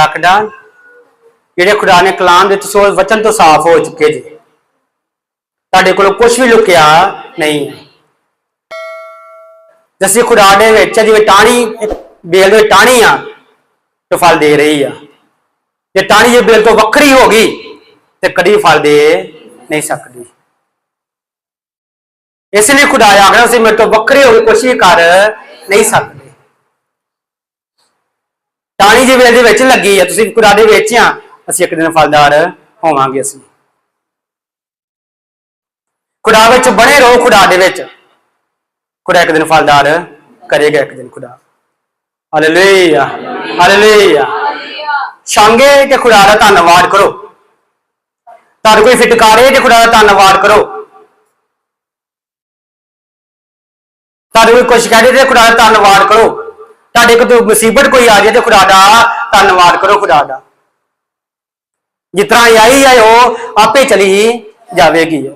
ਆਖਦਾ ਜਿਹੜੇ ਖੁਦਾ ਨੇ ਕਲਾਮ ਵਿੱਚ ਸੋ ਵਚਨ ਤੋਂ ਸਾਫ਼ ਹੋ ਚੁੱਕੇ ਜੀ। ਤੁਹਾਡੇ ਕੋਲ ਕੁਝ ਵੀ ਲੁਕਿਆ ਨਹੀਂ। ਹੈ ਜਿਵੇਂ ਖੁਦਾ ਦੇ ਵਿੱਚ ਜਿਵੇਂ ਟਾਣੀ ਬੇਲ ਦੇ ਟਾਣੀ ਆ, ਤੇ ਫਲ ਦੇ ਰਹੀ ਆ। ਜੇ ਟਾਣੀ ਜੇ ਬੇਲ ਤੋਂ ਵੱਖਰੀ ਹੋ ਗਈ, ਤੇ ਕਦੀ ਫਲ ਦੇ ਨਹੀਂ ਸਕਦੀ। ਇਸ ਲਈ ਖੁਦਾ ਆਖਦਾ ਸੀ, ਮੇਰੇ ਤੋਂ ਵੱਖਰੇ ਹੋ ਕੇ ਕੁਛ ਵੀ ਕਰ, ਨਹੀਂ ਸਕਦੇ। ਟਾਣੀ ਜੇ ਵੇਲ ਦੇ ਵਿੱਚ ਲੱਗੀ ਆ, ਤੁਸੀਂ ਖੁਦਾ ਦੇ ਵਿੱਚ ਆ। ਅਸੀਂ ਇੱਕ ਦਿਨ ਫਲਦਾਰ ਹੋਵਾਂਗੇ ਅਸੀਂ। ਖੁਦਾ ਵਿੱਚ ਬਣੇ ਰਹੋ ਖੁਦਾ ਦੇ ਵਿੱਚ। ਖੁਦਾ ਇੱਕ ਦਿਨ ਫਲਦਾਰ ਕਰੇਗਾ, ਇੱਕ ਦਿਨ ਖੁਦਾ ਹਾਲੇਲੂਇਆ ਹਾਲੇਲੂਇਆ ਸ਼ਾਂਗੇ ਤੇ ਖੁਦਾ ਦਾ ਧੰਨਵਾਦ ਕਰੋ? ਤੁਹਾਡੇ ਕੋਈ ਫਟਕਾਰੇ ਤੇ ਖੁਦਾ ਦਾ ਧੰਨਵਾਦ ਕਰੋ? ਤੁਹਾਡੇ ਕੋਈ ਕੁਛ ਕਹਦੇ ਤੇ ਖੁਦਾ ਦਾ ਧੰਨਵਾਦ ਕਰੋ? ਤੁਹਾਡੇ ਕੋਲ ਮੁਸੀਬਤ ਕੋਈ ਆ ਜਾਏ ਤੇ ਖੁਦਾ ਦਾ ਧੰਨਵਾਦ ਕਰੋ, ਖੁਦਾ ਦਾ। ਜਿਸ ਤਰ੍ਹਾਂ ਆਈ ਹੈ ਉਹ ਆਪੇ ਚਲੀ ਜਾਵੇਗੀ।